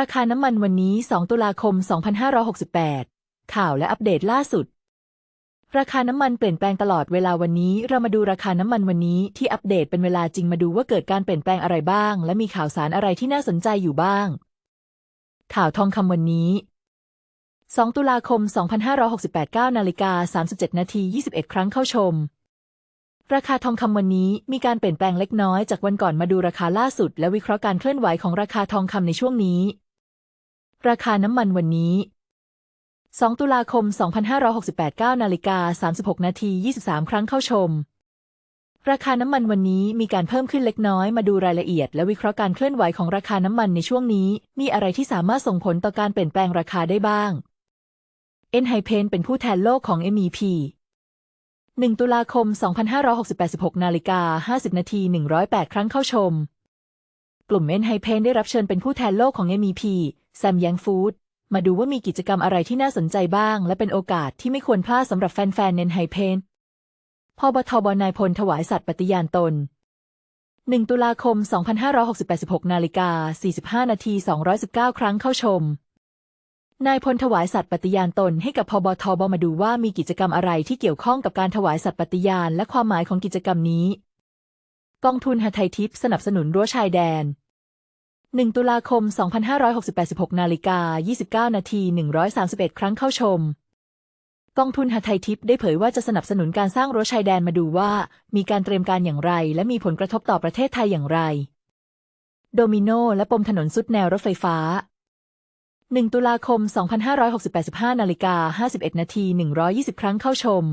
ราคาน้ำมันวันนี้ 2 ตุลาคม 2568 ข่าวและอัปเดตล่าสุด ราคาน้ำมันเปลี่ยนแปลงตลอดเวลาวันนี้ เรามาดูราคาน้ำมันวันนี้ที่อัปเดตเป็นเวลาจริงมาดูว่าเกิดการเปลี่ยนแปลงอะไรบ้าง และมีข่าวสารอะไรที่น่าสนใจอยู่บ้าง ข่าวทองคำวันนี้ 2 ตุลาคม 2568 9นาฬิกา37 นาที 21 ครั้งเข้าชมราคาทองคำวันนี้มีการเปลี่ยนแปลงเล็กน้อยจากวันก่อนมาดูราคาล่าสุด และวิเคราะห์การเคลื่อนไหวของราคาทองคำในช่วงนี้ ราคาน้ำมันวันนี้ 2 ตุลาคม 2568 9นาฬิกา36 นาที 23 ครั้งเข้าชม ราคาน้ำมันวันนี้มีการเพิ่มขึ้นเล็กน้อยมาดูรายละเอียด และวิเคราะห์การเคลื่อนไหวของราคาน้ำมันในช่วงนี้ มีอะไรที่สามารถส่งผลต่อการเปลี่ยนแปลงราคาได้บ้างเอ็นไฮเพนเป็นผู้แทนโลกของ MEP 1 ตุลาคม 2568 16นาฬิกา50 นาที 108 ครั้งเข้าชม ลุ่มเอ็นไฮเพนได้รับเชิญเป็นผู้แทนโลกของ MEP แซมยังฟู้ดมาดูว่ามีกิจกรรมอะไรที่น่าสนใจบ้าง และเป็นโอกาสที่ไม่ควรพลาดสำหรับแฟนๆเอ็นไฮเพนพบทบนายพลถวายสัตย์ปฏิญาณตน 1 ตุลาคม 2568 16นาฬิกา 45 นาที 219 ครั้งเข้าชม นายพลถวายสัตย์ปฏิญาณตนให้กับพบทบมาดูว่ามีกิจกรรมอะไรที่เกี่ยวข้องกับการถวายสัตย์ปฏิญาณและความหมายของกิจกรรมนี้ กองทุนหทัยทิพย์สนับสนุนรั้วชายแดน 1 ตุลาคม 2568 16นาฬิกา29 นาที 131 ครั้งเข้าชม กองทุนหทัยทิพย์ได้เผยว่าจะสนับสนุนการสร้างรั้วชายแดนมาดูว่า มีการเตรียมการอย่างไร และมีผลกระทบต่อประเทศไทยอย่างไร โดมิโนและปมถนนสุดแนวรถไฟฟ้า 1 ตุลาคม 2568 15นาฬิกา51 นาที 120 ครั้งเข้าชม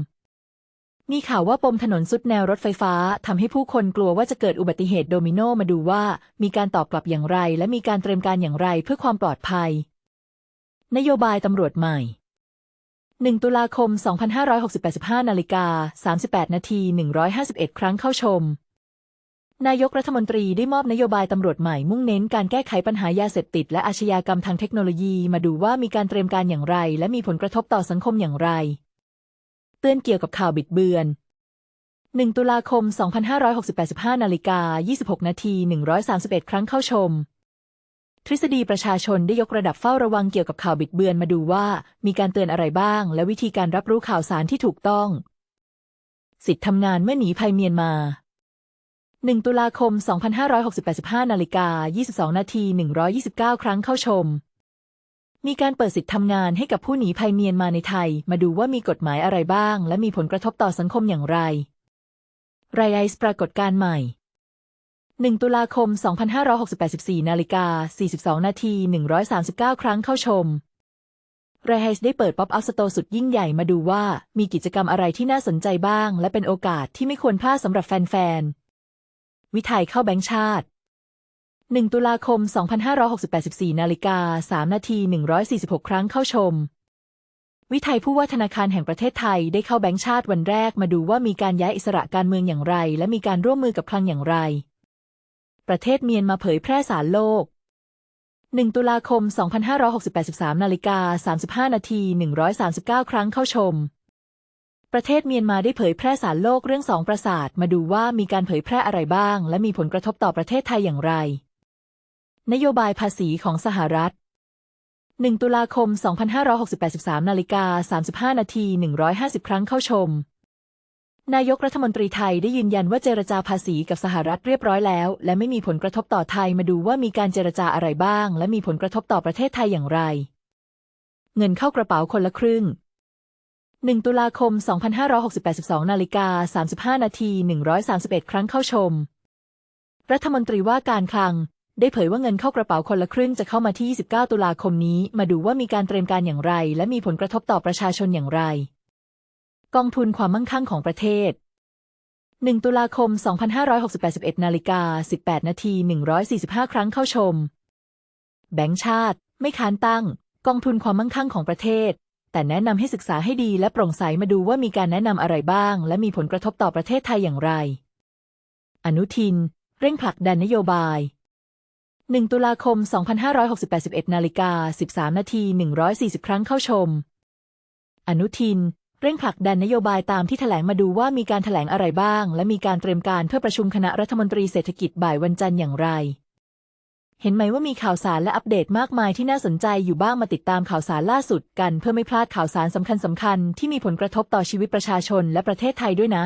มีข่าวว่าปมถนนสุดแนวรถไฟฟ้าทำให้ผู้คนกลัวว่าจะเกิดอุบัติเหตุโดมิโนมาดูว่า มีการตอบกลับอย่างไร และมีการเตรียมการอย่างไรเพื่อความปลอดภัย นโยบายตำรวจใหม่ 1 ตุลาคม 2565นาฬิกา38 นาที 151 ครั้งเข้าชม นายกรัฐมนตรีได้มอบนโยบายตำรวจใหม่มุ่งเน้นการแก้ไขปัญหายาเสพติด และอาชญากรรมทางเทคโนโลยีมาดูว่ามีการเตรียมการอย่างไร และมีผลกระทบต่อสังคมอย่างไร เตือนเกี่ยวกับข่าวบิดเบือน 1 ตุลาคม 2568 15นาฬิกา 26 นาที 131 ครั้งเข้าชม ทฤษฎีประชาชนได้ยกระดับเฝ้าระวังเกี่ยวกับข่าวบิดเบือนมาดูว่า มีการเตือนอะไรบ้าง และวิธีการรับรู้ข่าวสารที่ถูกต้อง สิทธิทำงานเมื่อหนีภัยเมียนมา 1 ตุลาคม 2568 15นาฬิกา 22 นาที 129 ครั้งเข้าชม มีการเปิดสิทธิทำงานให้กับผู้หนีภัยเมียนมาในไทย มาดูว่ามีกฎหมายอะไรบ้าง และมีผลกระทบต่อสังคมอย่างไร ไรไอส์ปรากฏการณ์ใหม่ 1 ตุลาคม 2568 14นาฬิกา 42 นาที 139 ครั้งเข้าชม ไรไฮส์ได้เปิดป๊อปอัพสโตสุดยิ่งใหญ่มาดูว่ามีกิจกรรมอะไรที่น่าสนใจบ้าง และเป็นโอกาสที่ไม่ควรพลาดสำหรับแฟนๆ วิทัยเข้าแบงค์ชาติ 1 ตุลาคม 2568 14นาฬิกา3นาที 146 ครั้งเข้าชม วิทัยผู้ว่าธนาคารแห่งประเทศไทยได้เข้าแบงค์ชาติวันแรกมาดูว่ามีการย้ายอิสระการเมืองอย่างไร และมีการร่วมมือกับคลังอย่างไร ประเทศเมียนมาเผยแพร่สารโลก 1 ตุลาคม 2568 13นาฬิกา35 นาที 139 ครั้งเข้าชม ประเทศเมียนมาได้เผยแพร่สารโลกเรื่องสองปราสาทมาดูว่ามีการเผยแพร่อะไรบ้าง และมีผลกระทบต่อประเทศไทยอย่างไร นโยบายภาษีของสหรัฐ 1 ตุลาคม 2568 13นาฬิกา35 นาที 150 ครั้งเข้าชม นายกรัฐมนตรีไทยได้ยืนยันว่าเจรจาภาษีกับสหรัฐเรียบร้อยแล้ว และไม่มีผลกระทบต่อไทยมาดูว่ามีการเจรจาอะไรบ้าง และมีผลกระทบต่อประเทศไทยอย่างไร เงินเข้ากระเป๋าคนละครึ่ง 1 ตุลาคม 2568 12นาฬิกา35 นาที 131 ครั้งเข้าชม รัฐมนตรีว่าการคลัง ได้เผยว่าเงินเข้ากระเป๋าคนละครึ่งจะเข้ามาที่ 29 ตุลาคมนี้ มาดูว่ามีการเตรียมการอย่างไร และมีผลกระทบต่อประชาชนอย่างไร กองทุนความมั่งคั่งของประเทศ 1 ตุลาคม 2568 11นาฬิกา18 นาที 145 ครั้งเข้าชม แบงก์ชาติ ไม่ค้านตั้ง กองทุนความมั่งคั่งของประเทศ แต่แนะนำให้ศึกษาให้ดีและโปร่งใสมาดูว่ามีการแนะนำอะไรบ้าง และมีผลกระทบต่อประเทศไทยอย่างไร อนุทิน เร่งผลักดันนโยบาย 1 ตุลาคม 2568 11นาฬิกา 13 นาที 140 ครั้งเข้าชม อนุทิน เร่งผลักดันนโยบายตามที่แถลงมาดูว่ามีการแถลงอะไรบ้าง และมีการเตรียมการเพื่อประชุมคณะรัฐมนตรีเศรษฐกิจบ่ายวันจันทร์อย่างไร เห็นไหมว่ามีข่าวสารและอัปเดตมากมายที่น่าสนใจอยู่บ้างมาติดตามข่าวสารล่าสุดกัน เพื่อไม่พลาดข่าวสารสำคัญสำคัญๆที่มีผลกระทบต่อชีวิตประชาชนและประเทศไทยด้วยนะ